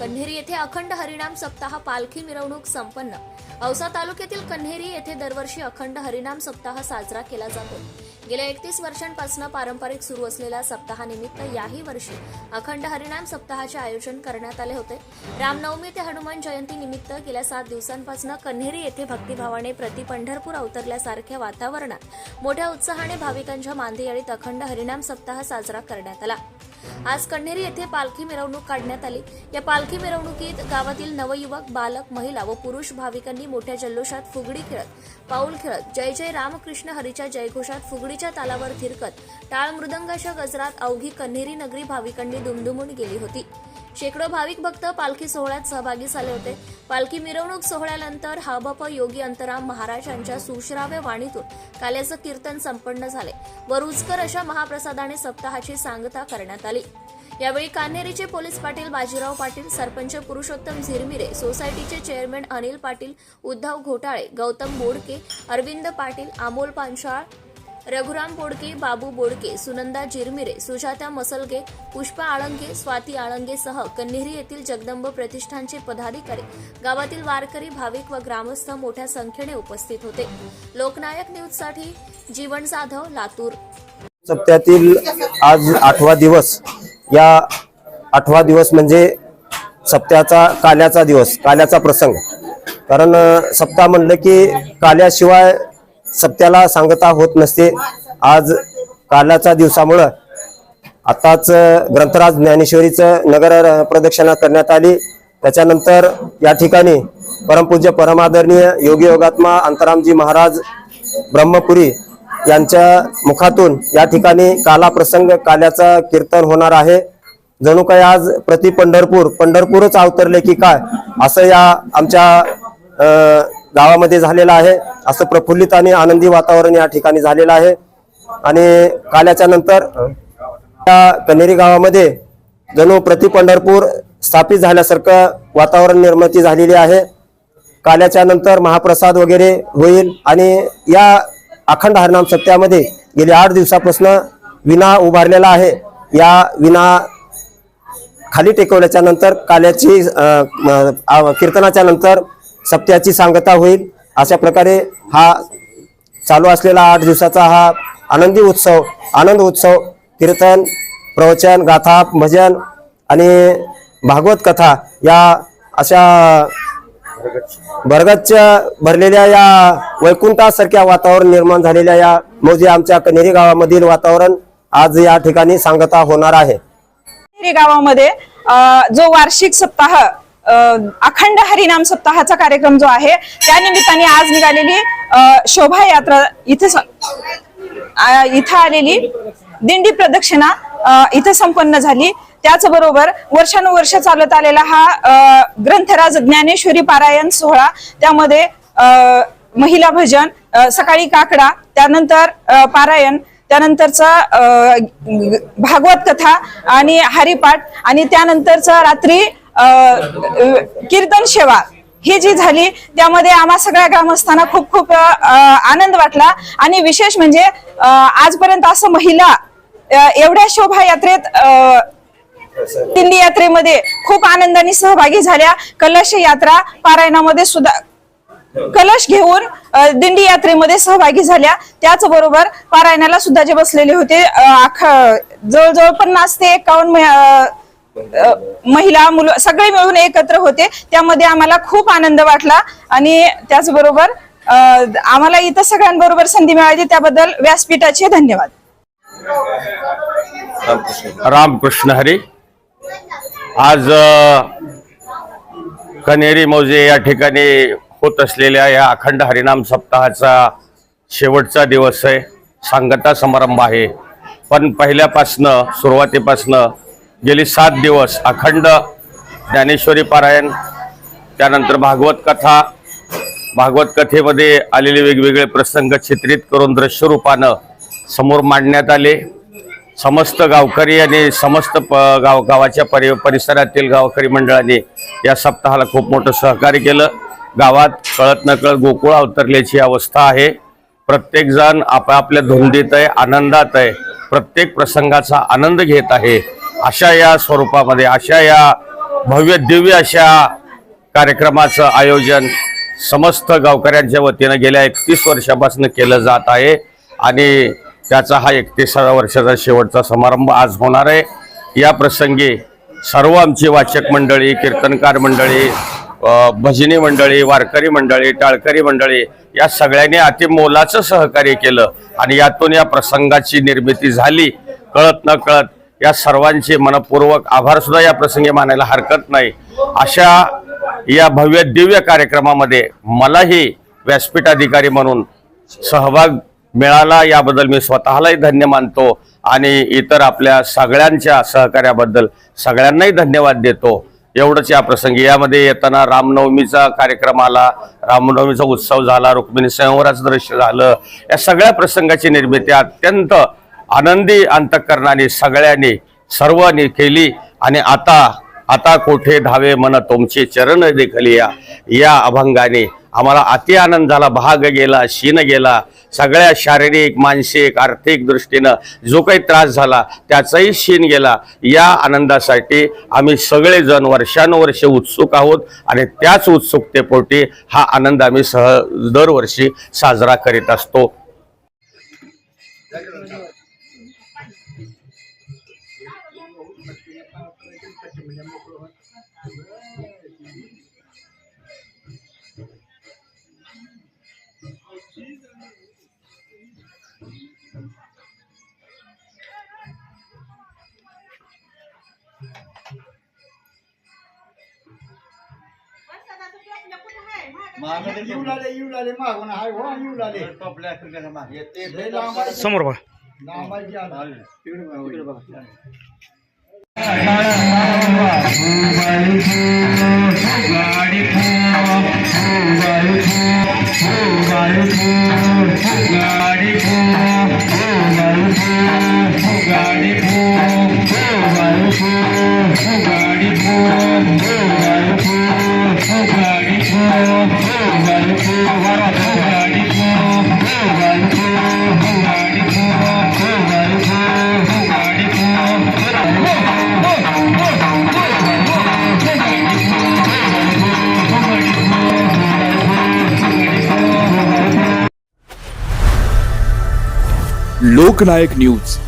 कन्हेरी येथे अखंड हरिनाम सप्ताह पालखी मिरवणूक संपन्न. औसा तालुक्यातील कन्हेरी येथे दरवर्षी अखंड हरिनाम सप्ताह साजरा केला जातो. गेल्या एकतीस वर्षांपासून पारंपरिक सुरू असलेल्या सप्ताहानिमित्त याही वर्षी अखंड हरिनाम सप्ताहाचे आयोजन करण्यात आले होते. रामनवमी ते हनुमान जयंती निमित्त गेल्या सात दिवसांपासून कन्हेरी येथे भक्तिभावाने प्रति पंढरपूर अवतरल्यासारख्या वातावरणात मोठ्या उत्साहाने भाविकांच्या मांदियाळीत अखंड हरिनाम सप्ताह साजरा करण्यात आला. आज कन्हेरी येथे पालखी मिरवणूक काढण्यात आली. या पालखी मिरवणुकीत गावातील नवयुवक बालक महिला व पुरुष भाविकांनी मोठ्या जल्लोषात फुगडी खेळत पाऊल खेळत जय जय रामकृष्ण हरीच्या जयघोषात फुगडीच्या तालावर थिरकत टाळ मृदंगाच्या गजरात अवघी कन्हेरी नगरी भाविकांनी दुमदुमून गेली होती. शेकडो भाविक भक्त पालखी सोहळ्यात सहभागी झाले होते. पालखी मिरवणूक सोहळ्यानंतर हबप योगी अंतराम महाराज यांच्या सुश्राव्य वाणीतून काल्याचं कीर्तन संपन्न झाले. व रुचकर अशा महाप्रसादाने सप्ताहाची सांगता करण्यात आली. यावेळी कान्हेरीचे पोलीस पाटील बाजीराव पाटील सरपंच पुरुषोत्तम झिरमिरे सोसायटीचे चेअरमॅन अनिल पाटील उद्धव घोटाळे गौतम बोडके अरविंद पाटील अमोल पांचाळ रघुराम बोडके बाबू बोडके सुनंदा जिरमिरे सुजाता मसलगे पुष्पा आळंगे स्वाती आळंगेसह कन्हेरी येथील जगदंब प्रतिष्ठानचे पदाधिकारी गावातील वारकरी भाविक व ग्रामस्थ मोठ्या संख्येने उपस्थित होते. लोकनायक न्यूजसाठी जीवन जाधव लातूर. सप्त्यातील आज आठवा दिवस. या आठवा दिवस म्हणजे सप्त्याचा काल्याचा दिवस काल्याचा प्रसंग. कारण सप्ता सप्ताह म्हणलं की काल्याशिवाय सप्त्याला सांगता होत नसते. आज काल्याच्या दिवसामुळं आताच ग्रंथराज ज्ञानेश्वरीचं नगर प्रदक्षिणा करण्यात आली. त्याच्यानंतर या ठिकाणी परमपूज्य परमादरणीय योगी योगात्मा अंतरामजी महाराज ब्रह्मपुरी यांच्या मुखातून या ठिकाणी काला प्रसंग काल्याचा कीर्तन होणार आहे. जणू काय आज प्रति पंढरपूर पंढरपूरच अवतरले की काय असं या आमच्या गावामध्ये झालेलं आहे. असं प्रफुल्लित आणि आनंदी वातावरण या ठिकाणी झालेलं आहे. आणि काल्याच्या नंतर त्या कनेरी गावामध्ये जणू प्रति पंढरपूर स्थापित झाल्यासारखं वातावरण निर्मिती झालेली आहे. काल्याच्या नंतर महाप्रसाद वगैरे होईल आणि या अखंड हरनाम सत्यामध्ये गेले आठ दिवसापासून विना उभारलेला आहे. या विना खाली टेकवल्याच्या नंतर काल्याची कीर्तनाच्या नंतर सप्त्याची सांगता होईल. अशा प्रकारे हा चालू असलेला आठ दिवसाचा हा आनंदी उत्सव आनंद उत्सव कीर्तन प्रवचन गाथा भजन आणि भागवत कथा या अशा बरगतच्या भरलेल्या या वैकुंठासारख्या वातावरण निर्माण झालेल्या या म्हणजे आमच्या कनेरी गावामधील वातावरण आज या ठिकाणी सांगता होणार आहे. कनेरी गावामध्ये जो वार्षिक सप्ताह अखंड हरिनाम सप्ताहाचा कार्यक्रम जो आहे त्या निमित्ताने आज निघालेली शोभायात्रा इथे इथं आलेली दिंडी प्रदक्षिणा इथं संपन्न झाली. त्याचबरोबर वर्षानुवर्ष चालत आलेला हा ग्रंथराज ज्ञानेश्वरी पारायण सोहळा त्यामध्ये महिला भजन सकाळी काकडा त्यानंतर पारायण त्यानंतरचा भागवत कथा आणि हरिपाठ आणि त्यानंतरचा रात्री कीर्तन सेवा. ही जी झाली त्यामध्ये आम्हा सगळ्या ग्रामस्थांना खूप खूप आनंद वाटला आणि विशेष म्हणजे आजपर्यंत असं महिला एवढ्या शोभायात्रेत दिंडी यात्रेमध्ये खूप आनंदाने सहभागी झाल्या. कलश यात्रा पारायणामध्ये सुद्धा कलश घेऊन दिंडी यात्रेमध्ये सहभागी झाल्या. त्याचबरोबर पारायणाला सुद्धा जे बसलेले होते जवळजवळ पन्नास ते एकावन्न महिला मुलं सगळे मिळून एकत्र होते. त्यामध्ये आम्हाला खूप आनंद वाटला आणि त्याचबरोबर आम्हाला इथं सगळ्यांबरोबर संधी मिळाली. त्याबद्दल व्यासपीठाचे धन्यवाद. रामकृष्ण हरी. आज कनेरी मौजे या ठिकाणी होत असलेल्या या अखंड हरिनाम सप्ताहाचा शेवटचा दिवस आहे सांगता समारंभ आहे. पण पहिल्यापासनं सुरुवातीपासनं गेली सात दिवस अखंड ज्ञानेश्वरी पारायण त्यानंतर भागवत कथा भागवत कथेमध्ये आलेले वेगवेगळे प्रसंग चित्रित करून दृश्यरूपानं समोर मांडण्यात आले. समस्त गावकरी आणि समस्त प गाव गावाच्या परि परिसरातील गावकरी मंडळाने या सप्ताहाला खूप मोठं सहकार्य केलं. गावात कळत नकळत गोकुळ अवतरल्याची अवस्था आहे. प्रत्येकजण आपापल्या धुंदीत आहे आनंदात आहे. प्रत्येक प्रसंगाचा आनंद घेत आहे. अशा या स्वरूपामध्ये अशा या भव्य दिव्य अशा कार्यक्रमाचं आयोजन समस्त गावकऱ्यांच्या वतीनं गेल्या एकतीस वर्षापासून केलं जात आहे. आणि त्याचा हा एकतीसाव्या वर्षाचा शेवटचा समारंभ आज होणार आहे. या प्रसंगी सर्व आमची वाचक मंडळी कीर्तनकार मंडळी भजनी मंडळी वारकरी मंडळी टाळकरी मंडळी या सगळ्यांनी अति मोलाचं सहकार्य केलं आणि यातून या प्रसंगाची निर्मिती झाली. कळत न कळत या सर्वांचे मनपूर्वक आभार सुद्धा या प्रसंगी मानायला हरकत नाही. अशा या भव्य दिव्य कार्यक्रमामध्ये मलाही व्यासपीठ अधिकारी म्हणून सहभाग मिळाला याबद्दल मी स्वतःलाही धन्य मानतो आणि इतर आपल्या सगळ्यांच्या सहकार्याबद्दल सगळ्यांनाही धन्यवाद देतो. एवढंच या प्रसंगी. यामध्ये येताना रामनवमीचा कार्यक्रम आला रामनवमीचा उत्सव झाला रुक्मिणी स्वयंवराचं दृश्य झालं. या सगळ्या प्रसंगाची निर्मिती अत्यंत आनंदी अंतकरणाने सगळ्यांनी सर्वांनी केली आणि आता आता कोठे धावे मन तुमचे चरण देखली या या अभंगाने आम्हाला अति आनंद झाला भाग गेला शीन गेला. सगळ्या शारीरिक मानसिक आर्थिक दृष्टीनं जो काही त्रास झाला त्याचाही शीन गेला. या आनंदासाठी आम्ही सगळेजण वर्षानुवर्ष उत्सुक आहोत आणि त्याच उत्सुकतेपोटी हा आनंद आम्ही सह दरवर्षी साजरा करीत असतो. येऊ लागले येऊ लागले मागून हाय हो येऊ लागले लय लांब आहे. समोर बघा लांब आहे की आता? तिकडे बघा, तिकडे बघा. लोकनायक न्यूज.